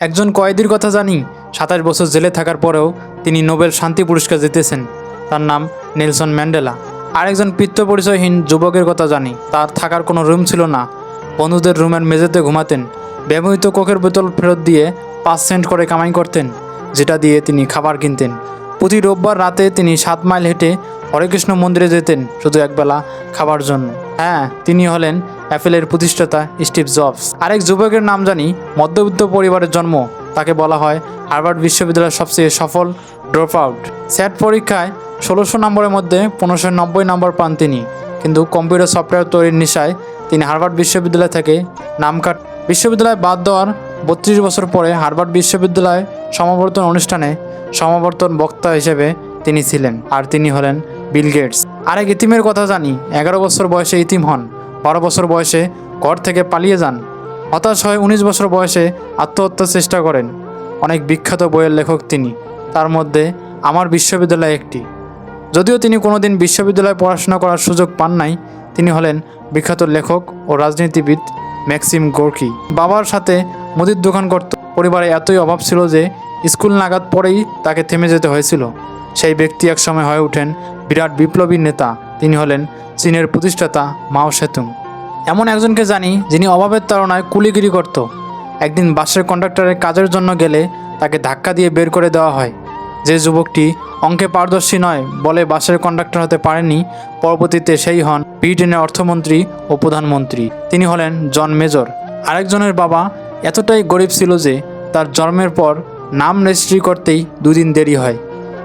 একজন কয়েদির কথা জানি। সাতাশ বছর জেলে থাকার পরেও তিনি নোবেল শান্তি পুরস্কার জিতেছেন। তার নাম নেলসন ম্যান্ডেলা। আরেকজন পিত্ত পরিচয়হীন যুবকের কথা জানি। তার থাকার কোনো রুম ছিল না। বন্ধুদের রুমের মেঝেতে ঘুমাতেন। ব্যবহৃত কোকের বোতল ফেরত দিয়ে পাঁচ সেন্ট করে কামাই করতেন, যেটা দিয়ে তিনি খাবার কিনতেন। প্রতি রোববার রাতে তিনি সাত মাইল হেঁটে হরেকৃষ্ণ মন্দিরে যেতেন, শুধু একবেলা খাবার জন্য। হ্যাঁ তিনি হলেন অ্যাপেলের প্রতিষ্ঠাতা স্টিভ জবস। আরেক যুবকের নাম জানি মধ্যবিত্ত পরিবারের জন্ম। তাকে বলা হয় হার্ভার্ড বিশ্ববিদ্যালয়ের সবচেয়ে সফল ড্রপ আউট। স্যাট পরীক্ষায় ষোলোশো নম্বরের মধ্যে পনেরোশো নব্বই নম্বর পান তিনি। কিন্তু কম্পিউটার সফটওয়্যার তৈরির নেশায় তিনি হার্ভার্ড বিশ্ববিদ্যালয় থেকে নাম কাট বিশ্ববিদ্যালয় বাদ দেওয়ার বত্রিশ বছর পরে হার্ভার্ড বিশ্ববিদ্যালয় সমাবর্তন অনুষ্ঠানে সমাবর্তন বক্তা হিসেবে তিনি ছিলেন। আর তিনি হলেন বিল গেটস। আরেক ইতিমের কথা জানি, এগারো বছর বয়সে ইতিম হন। বারো বছর বয়সে ঘর থেকে পালিয়ে যান। হতাশ হয়ে উনিশ বছর বয়সে আত্মহত্যার চেষ্টা করেন। অনেক বিখ্যাত বইয়ের লেখক তিনি। তার মধ্যে আমার বিশ্ববিদ্যালয় একটি যদিও তিনি কোনোদিন বিশ্ববিদ্যালয়ে পড়াশোনা করার সুযোগ পান নাই, তিনি হলেন বিখ্যাত লেখক ও রাজনীতিবিদ ম্যাক্সিম গোর্কি। বাবার সাথে মুদির দোকান করত। পরিবারে এতই অভাব ছিল যে স্কুল নাগাদ পরেই তাকে থেমে যেতে হয়েছিল। সেই ব্যক্তি একসময় হয়ে ওঠেন বিরাট বিপ্লবী নেতা। তিনি হলেন চীনের প্রতিষ্ঠাতা মাও সেতুং। এমন একজনকে জানি যিনি অভাবের তাড়নায় কুলিগিরি করত। একদিন বাসের কন্ডাক্টরের কাজের জন্য গেলে তাকে ধাক্কা দিয়ে বের করে দেওয়া হয়। যে যুবকটি অঙ্কে পারদর্শী নয় বলে বাসের কন্ডাক্টর হতে পারেনি পরবর্তীতে সেই হন ব্রিটেনের অর্থমন্ত্রী ও প্রধানমন্ত্রী। তিনি হলেন জন মেজর। আরেকজনের বাবা এতটাই গরিব ছিল যে তার জন্মের পর নাম রেজিস্ট্রি করতেই দুদিন দেরি হয়।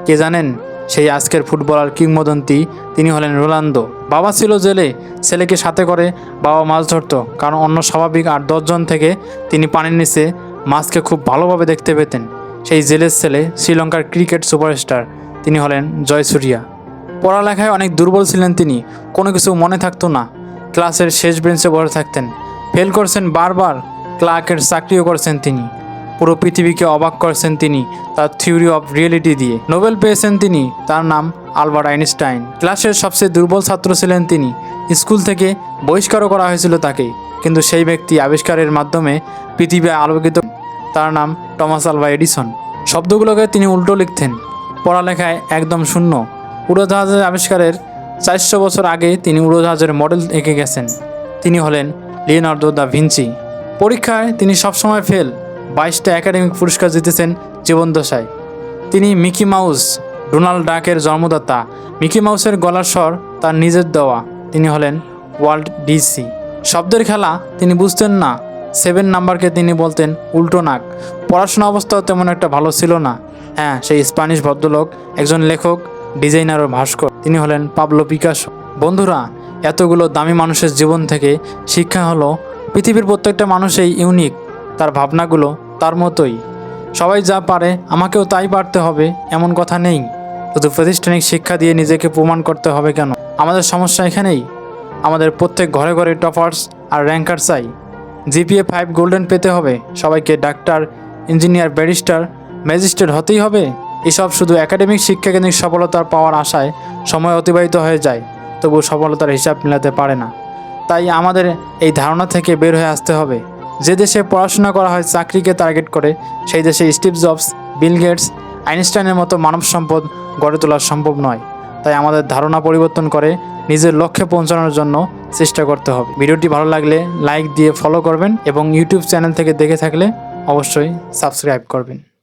কে জানেন সেই আজকের ফুটবলার কিংবদন্তি তিনি হলেন রোনালদো। বাবা ছিল জেলে, ছেলেকে সাথে করে বাবা মাছ ধরতো, কারণ অন্য স্বাভাবিক আট দশজন থেকে তিনি পানির নিচে মাছকে খুব ভালোভাবে দেখতে পেতেন। সেই জেলের ছেলে শ্রীলঙ্কার ক্রিকেট সুপারস্টার, তিনি হলেন জয়সুরিয়া পড়ালেখায় অনেক দুর্বল ছিলেন তিনি, কোনো কিছু মনে থাকতো না। ক্লাসের শেষ বেঞ্চে বসে থাকতেন। ফেল করছেন বারবার, ক্লার্কের চাকরিও করছেন তিনি। পুরো পৃথিবীকে অবাক করেছেন তিনি তার থিওরি অফ রিয়েলিটি দিয়ে। নোবেল পেয়েছেন তিনি, তার নাম আলবার্ট আইনস্টাইন। ক্লাসের সবচেয়ে দুর্বল ছাত্র ছিলেন তিনি। স্কুল থেকে বহিষ্কারও করা হয়েছিল তাকে, কিন্তু সেই ব্যক্তি আবিষ্কারের মাধ্যমে পৃথিবী আলোকিত তার নাম টমাস আলভা এডিসন। শব্দগুলোকে তিনি উল্টো লিখতেন। পড়ালেখায় একদম শূন্য। উড়োজাহাজের আবিষ্কারের চারশো বছর আগে তিনি উড়োজাহাজের মডেল এঁকে গেছেন। তিনি হলেন লিওনার্দো দা ভিঞ্চি। পরীক্ষায় তিনি সবসময় ফেল। বাইশটা একাডেমিক পুরস্কার জিতেছেন জীবনদশায় তিনি মিকি মাউস, ডোনাল্ড ডাকের জন্মদাতা। মিকি মাউসের গলার স্বর তার নিজের দেওয়া। তিনি হলেন ওয়ার্ল্ড ডিসি। শব্দের খেলা তিনি বুঝতেন না। সেভেন নাম্বারকে তিনি বলতেন উল্টো নাক। পড়াশোনা অবস্থাও তেমন একটা ভালো ছিল না। হ্যাঁ সেই স্প্যানিশ ভদ্রলোক, একজন লেখক, ডিজাইনার ও ভাস্কর। তিনি হলেন পাবলো পিকাসো। বন্ধুরা, এতগুলো দামি মানুষের জীবন থেকে শিক্ষা হলো পৃথিবীর প্রত্যেকটা মানুষই ইউনিক। তার ভাবনাগুলো তার মতোই। সবাই যা পারে, আমাকেও তাই পারতে হবে, এমন কথা নেই। শুধু প্রাতিষ্ঠানিক শিক্ষা দিয়ে নিজেকে প্রমাণ করতে হবে কেন? আমাদের সমস্যা এখানেই। আমাদের প্রত্যেক ঘরে ঘরে টপার্স আর র্যাঙ্কার চাই। জিপিএ ফাইভ গোল্ডেন পেতে হবে। সবাইকে ডাক্তার, ইঞ্জিনিয়ার, ব্যারিস্টার, ম্যাজিস্ট্রেট হতেই হবে। এসব শুধু একাডেমিক শিক্ষাকেন্দ্রিক সফলতার পাওয়ার আশায় সময় অতিবাহিত হয়ে যায় তবু সফলতার হিসাব মেলাতে পারে না। তাই আমাদের এই ধারণা থেকে বের হয়ে আসতে হবে। যে দেশে পড়াশোনা করা হয় চাকরিকে টার্গেট করে, সেই দেশে স্টিভ জবস, বিল গেটস, আইনস্টাইনের মতো মানব সম্পদ গড়ে তোলা সম্ভব নয়। তাই আমাদের ধারণা পরিবর্তন করে নিজের লক্ষ্যে পৌঁছানোর জন্য চেষ্টা করতে হবে। ভিডিওটি ভালো লাগলে লাইক দিয়ে ফলো করবেন এবং ইউটিউব চ্যানেল থেকে দেখে থাকলে অবশ্যই সাবস্ক্রাইব করবেন।